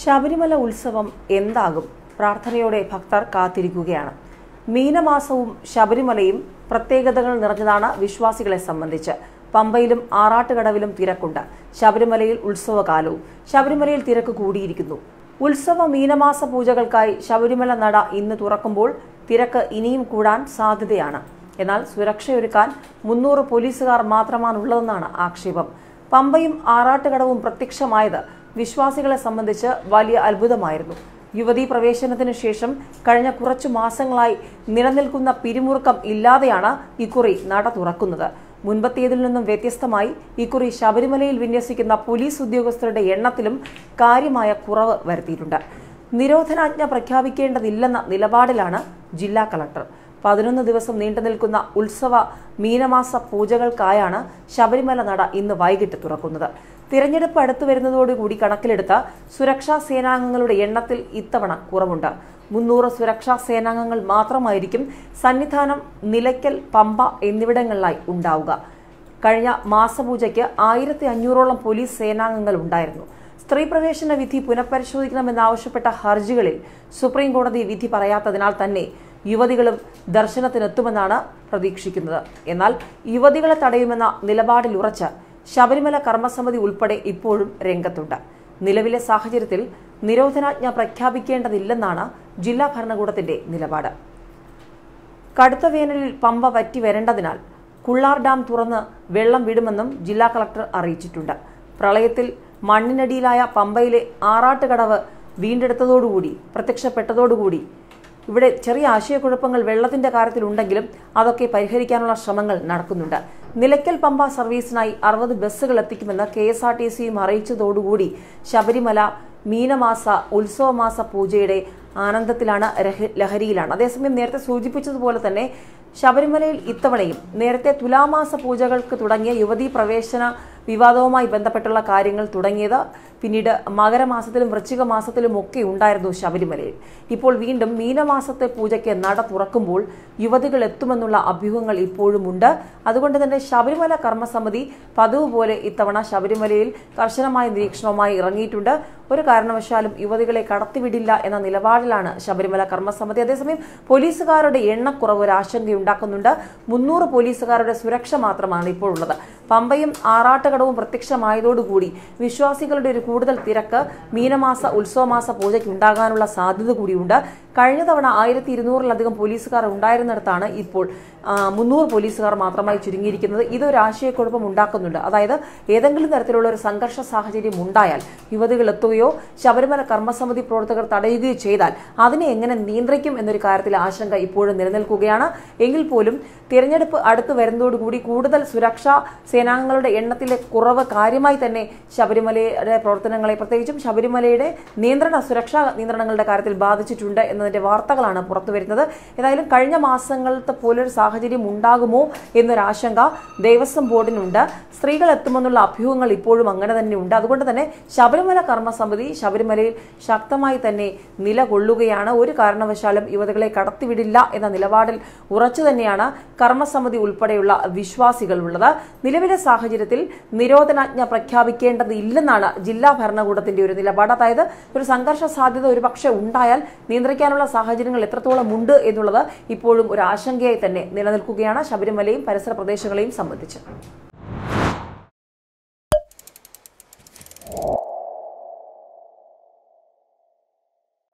ശബരിമല ഉത്സവം എന്താകും? പ്രാർത്ഥനയോടെ ഭക്തർ കാത്തിരിക്കുകയാണ്. മീനമാസവും ശബരിമലയും പ്രത്യേകതകൾ നിറഞ്ഞതാണ് വിശ്വാസികളെ സംബന്ധിച്ച്. പമ്പയിലും ആറാട്ടുകടവിലും തിരക്കുണ്ട്. ശബരിമലയിൽ ഉത്സവകാലവും ശബരിമലയിൽ തിരക്ക് കൂടിയിരിക്കുന്നു. ഉത്സവ മീനമാസ പൂജകൾക്കായി ശബരിമല നട ഇന്ന് തുറക്കുമ്പോൾ തിരക്ക് ഇനിയും കൂടാൻ സാധ്യതയാണ്. എന്നാൽ സുരക്ഷയൊരുക്കാൻ മുന്നൂറ് പോലീസുകാർ മാത്രമാണുള്ളതെന്നാണ് ആക്ഷേപം. പമ്പയും ആറാട്ടുകടവും പ്രത്യക്ഷമായത് വിശ്വാസികളെ സംബന്ധിച്ച് വലിയ അത്ഭുതമായിരുന്നു. യുവതീ പ്രവേശനത്തിന് ശേഷം കഴിഞ്ഞ കുറച്ചു മാസങ്ങളായി നിലനിൽക്കുന്ന പിരിമുറുക്കം ഇല്ലാതെയാണ് ഇക്കുറി നട തുറക്കുന്നത്. മുൻപത്തേതിൽ നിന്നും വ്യത്യസ്തമായി ഇക്കുറി ശബരിമലയിൽ വിന്യസിക്കുന്ന പോലീസ് ഉദ്യോഗസ്ഥരുടെ എണ്ണത്തിലും കാര്യമായ കുറവ് വരുത്തിയിട്ടുണ്ട്. നിരോധനാജ്ഞ പ്രഖ്യാപിക്കേണ്ടതില്ലെന്ന നിലപാടിലാണ് ജില്ലാ കളക്ടർ. പതിനൊന്ന് ദിവസം നീണ്ടു നിൽക്കുന്ന ഉത്സവ മീനമാസ പൂജകൾക്കായാണ് ശബരിമല നട ഇന്ന് വൈകിട്ട് തുറക്കുന്നത്. തിരഞ്ഞെടുപ്പ് അടുത്തു വരുന്നതോടുകൂടി കണക്കിലെടുത്ത സുരക്ഷാ സേനാംഗങ്ങളുടെ എണ്ണത്തിൽ ഇത്തവണ കുറവുണ്ട്. മുന്നൂറ് സുരക്ഷാ സേനാംഗങ്ങൾ മാത്രമായിരിക്കും സന്നിധാനം നിലയ്ക്കൽ പമ്പ എന്നിവിടങ്ങളിലായി ഉണ്ടാവുക. കഴിഞ്ഞ മാസപൂജയ്ക്ക് ആയിരത്തി അഞ്ഞൂറോളം പോലീസ് സേനാംഗങ്ങൾ ഉണ്ടായിരുന്നു. സ്ത്രീ പ്രവേശന വിധി പുനഃപരിശോധിക്കണമെന്നാവശ്യപ്പെട്ട ഹർജികളിൽ സുപ്രീം കോടതി വിധി പറയാത്തതിനാൽ തന്നെ യുവതികളും ദർശനത്തിനെത്തുമെന്നാണ് പ്രതീക്ഷിക്കുന്നത്. എന്നാൽ യുവതികളെ തടയുമെന്ന നിലപാടിൽ ഉറച്ച് ശബരിമല കർമ്മസമിതി ഉൾപ്പെടെ ഇപ്പോഴും രംഗത്തുണ്ട്. നിലവിലെ സാഹചര്യത്തിൽ നിരോധനാജ്ഞ പ്രഖ്യാപിക്കേണ്ടതില്ലെന്നാണ് ജില്ലാ ഭരണകൂടത്തിന്റെ നിലപാട്. കടുത്ത വേനലിൽ പമ്പ വറ്റി വരേണ്ടതിനാൽ കുള്ളാർ ഡാം തുറന്ന് വെള്ളം വിടുമെന്നും ജില്ലാ കളക്ടർ അറിയിച്ചിട്ടുണ്ട്. പ്രളയത്തിൽ മണ്ണിനടിയിലായ പമ്പയിലെ ആറാട്ടുകടവ് വീണ്ടെടുത്തതോടുകൂടി പ്രത്യക്ഷപ്പെട്ടതോടുകൂടി ഇവിടെ ചെറിയ ആശയക്കുഴപ്പങ്ങൾ വെള്ളത്തിന്റെ കാര്യത്തിലുണ്ടെങ്കിലും അതൊക്കെ പരിഹരിക്കാനുള്ള ശ്രമങ്ങൾ നടക്കുന്നുണ്ട്. നിലയ്ക്കൽ പമ്പ സർവീസിനായി അറുപത് ബസ്സുകൾ എത്തിക്കുമെന്ന് കെ എസ് ആർ ടി സിയും അറിയിച്ചതോടുകൂടി ശബരിമല മീനമാസ ഉത്സവമാസ പൂജയുടെ ആനന്ദത്തിലാണ് ലഹരിയിലാണ്. അതേസമയം നേരത്തെ സൂചിപ്പിച്ചതുപോലെ തന്നെ ശബരിമലയിൽ ഇത്തവണയും നേരത്തെ തുലാമാസ പൂജകൾക്ക് തുടങ്ങിയ യുവതീ പ്രവേശന വിവാദവുമായി ബന്ധപ്പെട്ടുള്ള കാര്യങ്ങൾ തുടങ്ങിയത് പിന്നീട് മകരമാസത്തിലും വൃശ്ചിക മാസത്തിലും ഒക്കെ ഉണ്ടായിരുന്നു ശബരിമലയിൽ. ഇപ്പോൾ വീണ്ടും മീനമാസത്തെ പൂജയ്ക്ക് നട തുറക്കുമ്പോൾ യുവതികൾ എത്തുമെന്നുള്ള അഭ്യൂഹങ്ങൾ ഇപ്പോഴും ഉണ്ട്. അതുകൊണ്ട് തന്നെ ശബരിമല കർമ്മസമിതി പതിവ് പോലെ ഇത്തവണ ശബരിമലയിൽ കർശനമായ നിരീക്ഷണവുമായി ഇറങ്ങിയിട്ടുണ്ട്. ഒരു കാരണവശാലും യുവതികളെ കടത്തിവിടില്ല എന്ന നിലപാടിലാണ് ശബരിമല കർമ്മസമിതി. അതേസമയം പോലീസുകാരുടെ എണ്ണക്കുറവ് ഒരു ആശങ്കയുണ്ടാക്കുന്നുണ്ട്. മുന്നൂറ് പോലീസുകാരുടെ സുരക്ഷ മാത്രമാണ് ഇപ്പോഴുള്ളത്. പമ്പയും ആറാട്ടുകടവും പ്രത്യക്ഷമായതോടുകൂടി വിശ്വാസികളുടെ ഒരു കൂടുതൽ തിരക്ക് മീനമാസ ഉത്സവമാസ പൂജയ്ക്ക് ഉണ്ടാകാനുള്ള സാധ്യത കൂടിയുണ്ട്. കഴിഞ്ഞ തവണ ആയിരത്തി ഇരുന്നൂറിലധികം പോലീസുകാർ ഉണ്ടായിരുന്നിടത്താണ് ഇപ്പോൾ മുന്നൂറ് പോലീസുകാർ മാത്രമായി ചുരുങ്ങിയിരിക്കുന്നത്. ഇതൊരു ആശയക്കുഴപ്പം ഉണ്ടാക്കുന്നുണ്ട്. അതായത് ഏതെങ്കിലും തരത്തിലുള്ള ഒരു സംഘർഷ സാഹചര്യം ഉണ്ടായാൽ യുവതികൾ എത്തുകയോ ശബരിമല കർമ്മസമിതി പ്രവർത്തകർ തടയുകയോ ചെയ്താൽ അതിനെ എങ്ങനെ നിയന്ത്രിക്കും എന്നൊരു കാര്യത്തിൽ ആശങ്ക ഇപ്പോഴും നിലനിൽക്കുകയാണ്. എങ്കിൽ പോലും തിരഞ്ഞെടുപ്പ് അടുത്ത് വരുന്നതോടുകൂടി കൂടുതൽ സുരക്ഷാ സേനാംഗങ്ങളുടെ എണ്ണത്തിലെ കുറവ് കാര്യമായി തന്നെ ശബരിമലയുടെ പ്രവർത്തനങ്ങളെ പ്രത്യേകിച്ചും ശബരിമലയുടെ നിയന്ത്രണ സുരക്ഷാ നിയന്ത്രണങ്ങളുടെ കാര്യത്തിൽ ബാധിച്ചിട്ടുണ്ട് എന്നതിന്റെ വാർത്തകളാണ് പുറത്തു വരുന്നത്. ഏതായാലും കഴിഞ്ഞ മാസങ്ങളത്തെ പോലൊരു സാഹചര്യം ഉണ്ടാകുമോ എന്നൊരാശങ്ക ദേവസ്വം ബോർഡിനുണ്ട്. സ്ത്രീകൾ എത്തുമെന്നുള്ള അഭ്യൂഹങ്ങൾ ഇപ്പോഴും അങ്ങനെ തന്നെ ഉണ്ട്. അതുകൊണ്ട് തന്നെ ശബരിമല കർമ്മസമിതി ശബരിമലയിൽ ശക്തമായി തന്നെ നിലകൊള്ളുകയാണ്. ഒരു കാരണവശാലും യുവതികളെ കടത്തിവിടില്ല എന്ന നിലപാടിൽ ഉറച്ചു തന്നെയാണ് കർമ്മസമിതി ഉൾപ്പെടെയുള്ള വിശ്വാസികൾ ഉള്ളത്. നിലവിലെ സാഹചര്യത്തിൽ നിരോധനാജ്ഞ പ്രഖ്യാപിക്കേണ്ടതില്ലെന്നാണ് ജില്ലാ ഭരണകൂടത്തിന്റെ ഒരു നിലപാട്. അതായത് ഒരു സംഘർഷ സാധ്യത ഒരുപക്ഷെ ഉണ്ടായാൽ നിയന്ത്രിക്കാനുള്ള സാഹചര്യങ്ങൾ എത്രത്തോളം ഉണ്ട് എന്നുള്ളത് ഇപ്പോഴും ഒരു ആശങ്കയായി തന്നെ നിലനിൽക്കുകയാണ് ശബരിമലയും പരിസര പ്രദേശങ്ങളെയും സംബന്ധിച്ച്.